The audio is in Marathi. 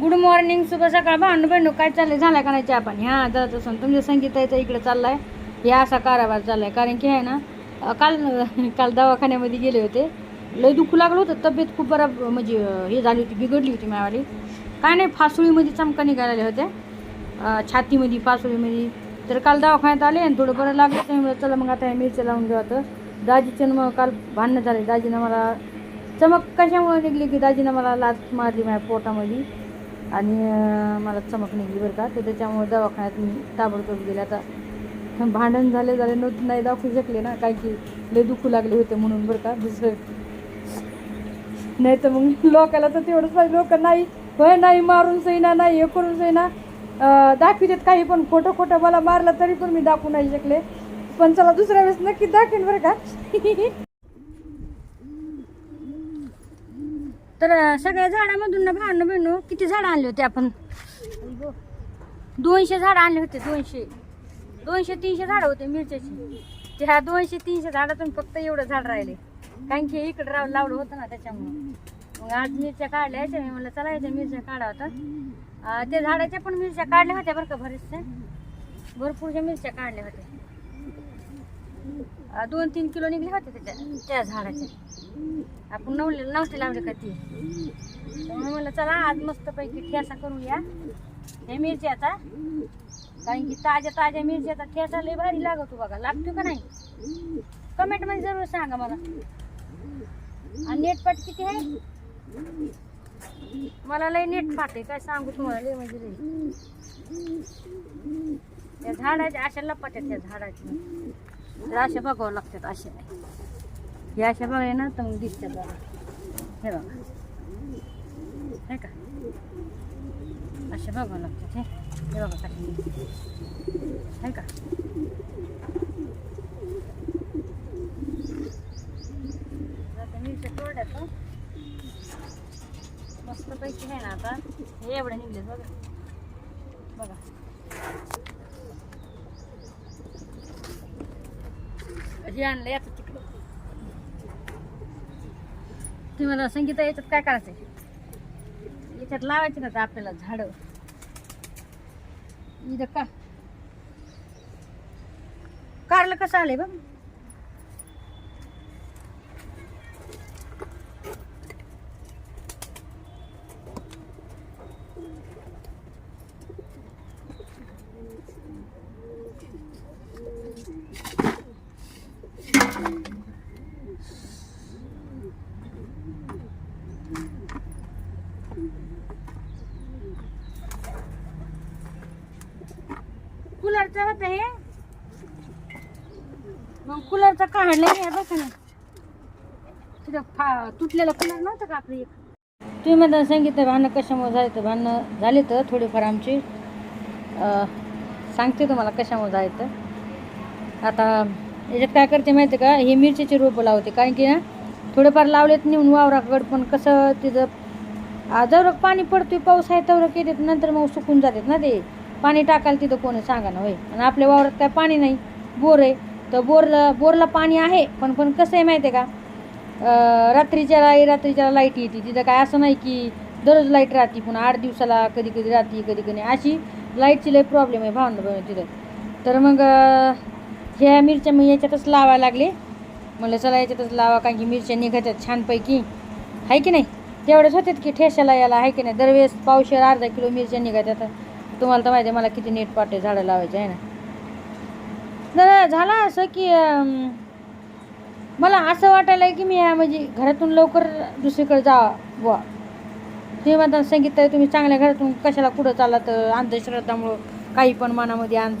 गुड मॉर्निंग शुभ सकाळ. भांडू बहिणू काय चाललंय? झालाय का नाही चहा पाणी? हां जात असं तुमच्या संगीताचा इकडे चाललाय. हे असा कारभार चाललाय. कारण की आहे ना काल काल दवाखान्यामध्ये गेले होते. लय दुखू लागलं होतं. तब्येत खूप बरा म्हणजे हे झाली होती बिघडली होती माझ्यावाली काय नाही फासुळीमध्ये चमका निघालेल्या होत्या. छातीमध्ये फासुळीमध्ये. तर काल दवाखान्यात आले आणि थोडं बरं लागलं. तर चला मग आता हे मिरच्या लावून घ्या होतं दाजीचं मग काल भांडणं झाले. दाजीनं मला चमक कशामुळे निघली की दाजीनं मला लाच मारली माझ्या पोटामध्ये? आणि मला चमक निघली बरं का. तर त्याच्यामुळे दवाखान्यात मी ताबडतोब गेले. आता भांडण झाले झाले. न नाही दाखवू शकले ना. काय की लय दुखू लागले होते म्हणून बरं का. दुसरं नाही तर मग लोकाला तर तेवढंच पाहिजे. लोक नाही होय नाही मारून सैना नाही हे करून सैना. दाखवितात काही पण. खोटं खोटं मला मारलं तरी पण मी दाखवू नाही शकले. पण चला दुसऱ्या वेळेस नक्की दाखवेन बरं का. तर सगळ्या झाडामधून ना भांडणं बिणू किती झाडं आणले होते आपण? दोनशे झाडं आणले होते दोनशे. दोनशे तीनशे झाडं होते मिरच्याची ते दोनशे तीनशे झाडातून फक्त एवढं झाड राहिले. कारण की इकडे राव लावलं होतं ना त्याच्यामुळं. मग आज मिरच्या काढल्या याच्या मी म्हणलं चला याच्या मिरच्या काढा होता त्या झाडाच्या पण मिरच्या काढल्या होत्या बरं का बरेचशा. भरपूरशा मिरच्या काढल्या होत्या. दोन तीन किलो निघले होते त्याच्या त्या झाडाच्या. आपण नवले नव्हते लावले का ती त्यामुळे म्हणलं चला आज मस्तपैकी ठेसा करूया. हे मिरच्याचा. कारण की ताज्या ताज्या मिरच्याचा ठेसा लय भारी लागतो बघा. लागतो का नाही? कमेंटमध्ये जरूर सांगा मला. आणि नेटपाट किती आहे? मला लय नेट आहे काय सांगू तुम्हाला लय म्हणजे लई त्या झाडाच्या अशा लपाट्यात त्या झाडाच्या. अशा बघावं लागतात अशा. हे अशा बघा ना तर मग दिसतात बघा. हे बघा. हे का? अशा बघावं लागतात हे. बघा कशी हे का? आता मस्त तोड्यात आहे ना आता. हे एवढे निघले बघा. बघा. हे आणलं याचं तुम्ही मला संगीता याच्यात काय करायचं याच्यात लावायचे ना आपल्याला झाडं. इथं का? कारलं कसं आलंय बघ कूलरचं होतं हे मग कूलरचं काढलं हे बघा ना. तिथं फा तुटलेलं कूलर नव्हतं का आपलं एक? तुम्ही मला सांगितलं भांडणं कशामुळे जायचं भांडणं झाले तर थोडीफार आमची सांगते तुम्हाला कशामुळे जायचं आता याच्यात काय करते माहिती का? हे मिरचीचे रोपं लावते. कारण की ना थोडेफार लावलेत नेऊन वावराकड पण कसं तिथं जवळ पाणी पडतोय पाऊस आहे तेवढं येतात नंतर मग सुकून जातात ना ते. पाणी टाकायला तिथं कोणी सांगा ना होय. आणि आपल्या वावरात काय पाणी नाही. बोर आहे. तर बोरला बोरला पाणी आहे पण पण कसं आहे माहिती आहे का रात्रीच्या लाई रात्रीच्या लाइट येते. तिथं काय असं नाही की दररोज लाइट राहते पुन्हा आठ दिवसाला कधी कधी राहते कधी कधी. अशी लाईटची लई प्रॉब्लेम आहे भावना बहिणी तिथं. तर मग ह्या मिरच्या मी याच्यातच लावायला लागले. म्हणलं चला याच्यातच लावा कारण की मिरच्या निघतात छानपैकी. आहे की नाही? तेवढेच होतात की ठेशाला याला आहे की नाही? दरवेळेस पावशेर अर्धा किलो मिरच्या निघतात तुम्हाला तर माहिती आहे मला किती नीट पाटे झाडं लावायचे आहे ना. तर झालं असं की मला असं वाटायला की मी अं, म्हणजे घरातून लवकर दुसरीकडे जा बुवा तुम्ही म्हणता संगीत तुम्ही चांगल्या घरातून कशाला कुठं चालात तर अंधश्रद्धामुळं काही पण मनामध्ये आणता.